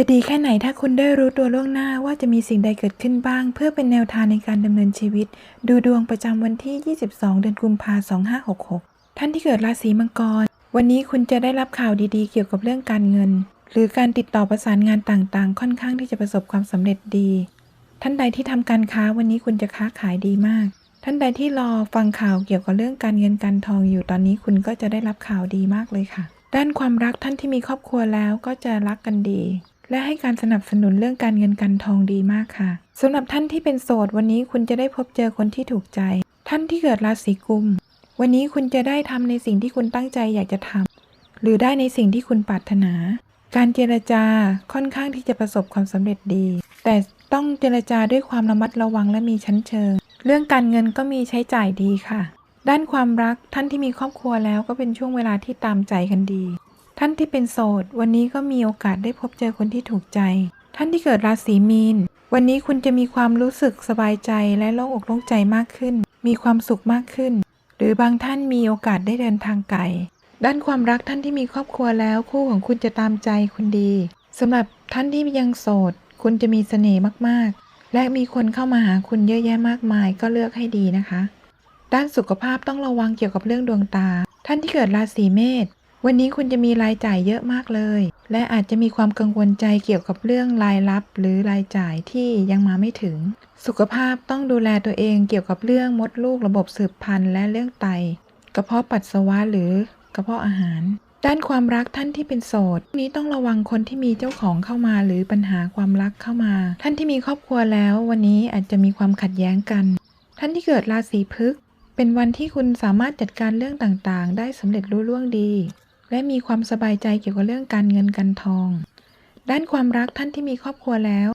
จะดีแค่ไหนถ้าคุณได้รู้ตัวล่วงหน้าว่าจะมีสิ่งใดเกิดขึ้นบ้าง เพื่อเป็นแนวทางในการดำเนินชีวิต ดูดวงประจำวันที่ 22 เดือนกุมภาพันธ์2566 ท่านที่เกิดราศีมังกร วันนี้คุณจะได้รับข่าวดีๆ เกี่ยวกับเรื่องการเงิน หรือการติดต่อประสานงานต่างๆ ค่อนข้างที่จะประสบความสำเร็จดี ท่านใดที่ทำการค้าวันนี้คุณจะค้าขายดีมาก ท่านใดที่รอฟังข่าวเกี่ยวกับเรื่องการเงินการทองอยู่ตอนนี้คุณก็จะได้รับข่าวดีมากเลยค่ะ ด้านความรักท่านที่มีครอบครัวแล้วก็จะรักกันดี และให้การสนับสนุนเรื่องการเงินการทองดีมากค่ะสำหรับท่านที่เป็นโสดวันนี้คุณจะได้พบเจอคนที่ถูกใจ ท่านที่เกิดราศีกุม วันนี้คุณจะได้ทำในสิ่งที่คุณตั้งใจอยากจะทำหรือได้ในสิ่งที่คุณปรารถนา การเจรจาค่อนข้างที่จะประสบความสำเร็จดี แต่ต้องเจรจาด้วยความระมัดระวังและมีชั้นเชิง เรื่องการเงินก็มีใช้จ่ายดีค่ะ ด้านความรักท่านที่มีครอบครัวแล้วก็เป็นช่วงเวลาที่ตามใจกันดี ท่านที่เป็นโสด วันนี้ก็มีโอกาสได้พบเจอคนที่ถูกใจ ท่านที่เกิดราศีมีน วันนี้คุณจะมีความรู้สึกสบายใจและโล่งอกโล่งใจมากขึ้น มีความสุขมากขึ้น หรือบางท่านมีโอกาสได้เดินทางไกล ด้านความรักท่านที่มีครอบครัวแล้วคู่ของคุณจะตามใจคุณดีสำหรับท่านที่ยังโสด คุณจะมีเสน่ห์มากๆ และมีคนเข้ามาหาคุณเยอะแยะมากมายก็เลือกให้ดีนะคะ ด้านสุขภาพต้องระวังเกี่ยวกับเรื่องดวงตา ท่านที่เกิดราศีเมษ วันนี้คุณจะมีรายจ่ายเยอะมากเลย และอาจจะมีความกังวลใจเกี่ยวกับเรื่องรายรับ หรือรายจ่ายที่ยังมาไม่ถึง สุขภาพต้องดูแลตัวเองเกี่ยวกับเรื่องมดลูกระบบสืบพันธุ์และเรื่องไต กระเพาะปัสสาวะหรือกระเพาะอาหาร ด้านความรักท่านที่เป็นโสดนี้ต้องระวังคนที่มีเจ้าของเข้ามาหรือปัญหาความรักเข้ามา ท่านที่มีครอบครัวแล้ววันนี้อาจจะมีความขัดแย้งกัน ท่านที่เกิดราศีพฤกษภเป็นวันที่คุณสามารถจัดการเรื่องต่างๆ ได้สำเร็จรุ่ล่วงดี และมีความสบายใจเกี่ยวกับเรื่องการเงินการทอง ด้านความรักท่านที่มีครอบครัวแล้ว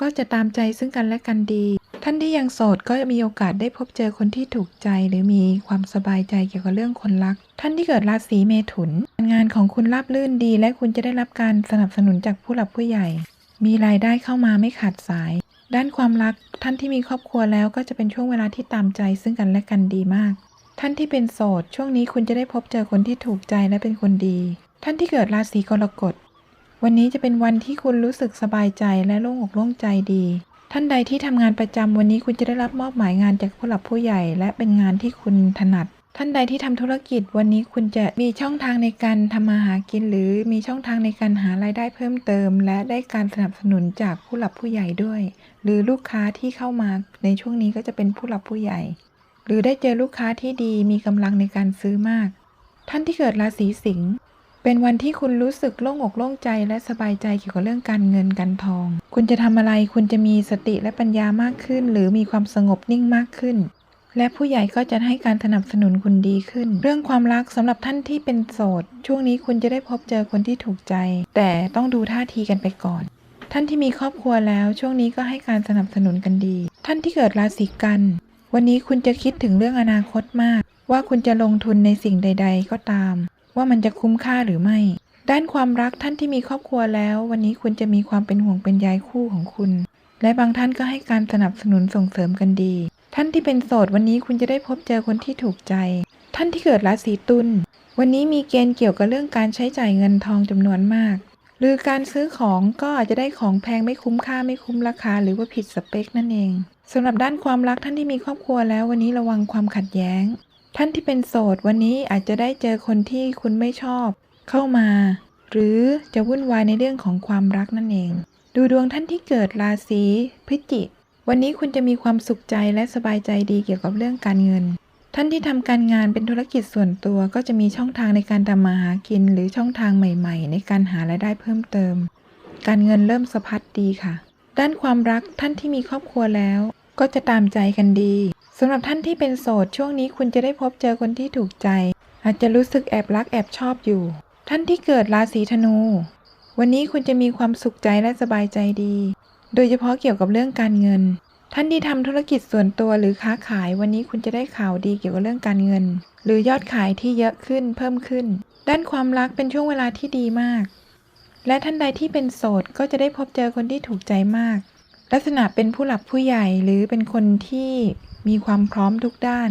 ก็จะตามใจซึ่งกันและกันดี ท่านที่ยังโสดก็มีโอกาสได้พบเจอคนที่ถูกใจ หรือมีความสบายใจเกี่ยวกับเรื่องคนรัก ท่านที่เกิดราศีเมถุน งานของคุณราบรื่นดี และคุณจะได้รับการสนับสนุนจากผู้หลักผู้ใหญ่ มีรายได้เข้ามาไม่ขาดสาย ด้านความรักท่านที่มีครอบครัวแล้วก็จะเป็นช่วงเวลาที่ตามใจซึ่งกันและกันดีมาก ท่านที่เป็นโสด ช่วงนี้คุณจะได้พบเจอคนที่ถูกใจและเป็นคนดี ท่านที่เกิดราศีกรกฎ วันนี้จะเป็นวันที่คุณรู้สึกสบายใจและโล่งอกโล่งใจดี ท่านใดที่ทำงานประจำวันนี้คุณจะได้รับมอบหมายงานจากผู้หลักผู้ใหญ่ และเป็นงานที่คุณถนัด ท่านใดที่ทำธุรกิจวันนี้คุณจะมีช่องทางในการทำมาหากิน หรือมีช่องทางในการหารายได้เพิ่มเติม และได้การสนับสนุนจากผู้หลักผู้ใหญ่ด้วย หรือลูกค้าที่เข้ามาในช่วงนี้ก็จะเป็นผู้หลักผู้ใหญ่ หรือได้เจอลูกค้าที่ดีมีกำลังในการซื้อมาก ท่านที่เกิดราศีสิงห์เป็นวันที่คุณรู้สึกโล่งอกโล่งใจและสบายใจเกี่ยวกับเรื่องการเงินการทอง คุณจะทำอะไรคุณจะมีสติและปัญญามากขึ้น หรือมีความสงบนิ่งมากขึ้น และผู้ใหญ่ก็จะให้การสนับสนุนคุณดีขึ้น เรื่องความรักสำหรับท่านที่เป็นโสด ช่วงนี้คุณจะได้พบเจอคนที่ถูกใจ แต่ต้องดูท่าทีกันไปก่อน ท่านที่มีครอบครัวแล้วช่วงนี้ก็ให้การสนับสนุนกันดี ท่านที่เกิดราศีกัน วันนี้คุณจะคิดถึงเรื่องอนาคตมาก ว่าคุณจะลงทุนในสิ่งใด ๆ ก็ตาม ว่ามันจะคุ้มค่าหรือไม่ ด้านความรักท่านที่มีครอบครัวแล้ว วันนี้คุณจะมีความเป็นห่วงเป็นใยคู่ของคุณ และบางท่านก็ให้การสนับสนุนส่งเสริมกันดี ท่านที่เป็นโสดวันนี้คุณจะได้พบเจอคนที่ถูกใจ ท่านที่เกิดราศีตุลวันนี้มีเกณฑ์เกี่ยวกับเรื่องการใช้จ่ายเงินทองจำนวนมาก หรือการซื้อของก็อาจจะได้ของแพงไม่คุ้มค่าไม่คุ้มราคา หรือว่าผิดสเปคนั่นเองสำหรับด้านความรักท่านที่มีครอบครัวแล้ววันนี้ระวังความขัดแย้ง ท่านที่เป็นโสดวันนี้อาจจะได้เจอคนที่คุณไม่ชอบ เข้ามา หรือจะวุ่นวายในเรื่องของความรักนั่นเอง ดูดวงท่านที่เกิดราศีพฤศจิกวันนี้คุณจะมีความสุขใจและสบายใจดีเกี่ยวกับเรื่องการเงิน ท่านที่ทำการงานเป็นธุรกิจส่วนตัวก็จะมีช่องทางในการทำมาหากิน หรือช่องทางใหม่ๆ ในการหารายได้เพิ่มเติม การเงินเริ่มสะพัดดีค่ะ ด้านความรักท่านที่มีครอบครัวแล้ว ก็จะตามใจกันดีสำหรับท่านที่เป็นโสดช่วงนี้คุณจะได้พบเจอคนที่ถูกใจ อาจจะรู้สึกแอบรักแอบชอบอยู่ ท่านที่เกิดราศีธนู วันนี้คุณจะมีความสุขใจและสบายใจดี โดยเฉพาะเกี่ยวกับเรื่องการเงิน ท่านที่ทำธุรกิจส่วนตัวหรือค้าขายวันนี้คุณจะได้ข่าวดีเกี่ยวกับเรื่องการเงิน หรือยอดขายที่เยอะขึ้นเพิ่มขึ้น ด้านความรักเป็นช่วงเวลาที่ดีมาก และท่านใดที่เป็นโสดก็จะได้พบเจอคนที่ถูกใจมาก ลักษณะเป็นผู้หลักผู้ใหญ่หรือเป็นคนที่มีความพร้อมทุกด้าน